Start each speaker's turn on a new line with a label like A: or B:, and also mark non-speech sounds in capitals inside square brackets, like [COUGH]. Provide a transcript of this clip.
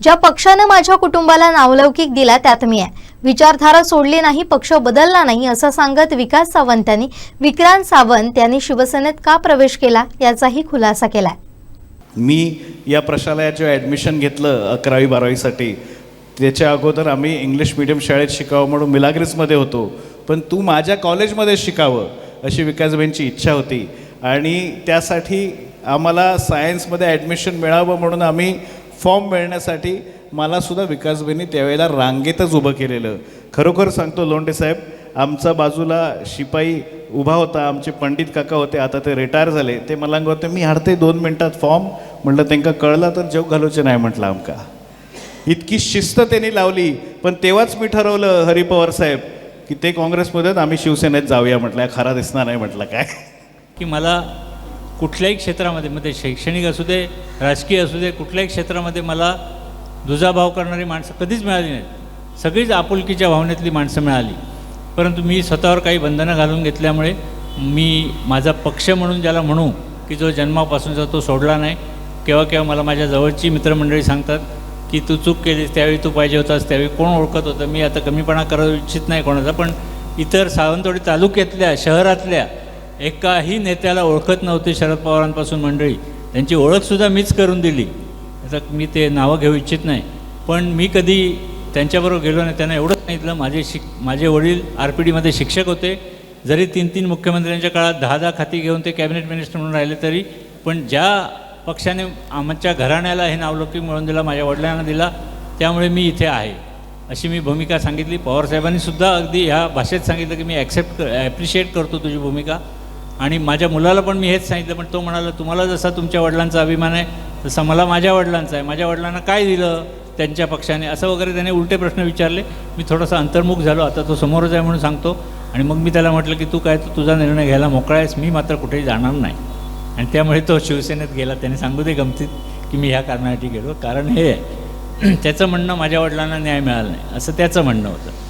A: ज्या पक्षानं माझ्या कुटुंबाला नावलौकिक दिला त्यात मी आहे. विचारधारा सोडली नाही पक्ष बदलला नाही असं सांगत विकास सावंत यांनी विक्रांत सावंत यांनी शिवसेनेत का प्रवेश केला याचाही खुलासा केला
B: मी या प्रशालयाचं ॲडमिशन घेतलं अकरावी बारावीसाठी. त्याच्या अगोदर आम्ही इंग्लिश मिडियम शाळेत शिकावं म्हणून मिलाग्रिसमध्ये होतो. पण तू माझ्या कॉलेजमध्ये शिकावं अशी विकासबाईंची इच्छा होती. आणि त्यासाठी आम्हाला सायन्समध्ये ॲडमिशन मिळावं म्हणून आम्ही फॉर्म मिळण्यासाठी मलासुद्धा विकासबाईंनी त्यावेळेला रांगेतच उभं केलेलं. खरोखर सांगतो लोंडे साहेब आमचा बाजूला शिपाई उभा होता आमचे पंडित काका होते आता ते रिटायर झाले. ते मला होते मी हाडते दोन मिनटात फॉर्म. म्हटलं त्यांना कळला तर जेव घालूचे नाही म्हटलं आमका. इतकी शिस्त त्यांनी लावली. पण तेव्हाच मी ठरवलं हरी पवार साहेब की ते काँग्रेसमध्ये आम्ही शिवसेनेत जाऊया म्हटलं. खरा दिसणार नाही म्हटलं काय.
C: की मला कुठल्याही क्षेत्रामध्ये मग ते शैक्षणिक असू दे राजकीय असू दे कुठल्याही क्षेत्रामध्ये मला दुजाभाव करणारी माणसं कधीच मिळाली नाहीत. सगळीच आपुलकीच्या भावनेतली माणसं मिळाली. परंतु मी स्वतःवर काही बंधनं घालून घेतल्यामुळे मी माझा पक्ष म्हणून ज्याला म्हणू की जो जन्मापासूनचा तो सोडला नाही केव्हा केव्हा मला माझ्या जवळची मित्रमंडळी सांगतात की तू चूक केलीस त्यावेळी तू पाहिजे होतास त्यावेळी कोण ओळखत होतं मी आता कमीपणा करू इच्छित नाही कोणाचा पण इतर सावंतवाडी तालुक्यातल्या शहरातल्या एकाही नेत्याला ओळखत नव्हते शरद पवारांपासून मंडळी. त्यांची ओळखसुद्धा मीच करून दिली. आता मी ते नावं घेऊ इच्छित नाही. पण मी कधी त्यांच्याबरोबर गेलो नाही त्यांना एवढंच सांगितलं. माझे शिक माझे वडील आर पी डीमध्ये शिक्षक होते. जरी तीन तीन मुख्यमंत्र्यांच्या काळात दहा दहा खाती घेऊन ते कॅबिनेट मिनिस्टर म्हणून राहिले तरी पण ज्या पक्षाने आमच्या घराण्याला हे नावलौकिक मिळवून दिला माझ्या वडिलांना दिला त्यामुळे मी इथे आहे. अशी मी भूमिका सांगितली. पवारसाहेबांनी सुद्धा अगदी ह्या भाषेत सांगितलं की मी ॲक्सेप्ट ॲप्रिशिएट करतो तुझी भूमिका. आणि माझ्या मुलाला पण मी हेच सांगितलं पण तो म्हणाला तुम्हाला जसा तुमच्या वडिलांचा अभिमान आहे तसा मला माझ्या वडिलांचा आहे. माझ्या वडिलांना काय दिलं त्यांच्या पक्षाने? असं वगैरे त्याने उलटे प्रश्न विचारले. मी थोडासा अंतर्मुख झालो. आता तो समोरच आहे म्हणून सांगतो. आणि मग मी त्याला म्हटलं की तू काय तू तुझा निर्णय घ्यायला मोकळा आहेस? मी मात्र कुठेही जाणार नाही. आणि त्यामुळे तो शिवसेनेत गेला. त्याने सांगू दे गमतीत की मी ह्या कारणासाठी गेलो. कारण हे आहे [CLEARS THROAT] त्याचं म्हणणं माझ्या वडिलांना न्याय मिळाला नाही. असं त्याचं म्हणणं होतं.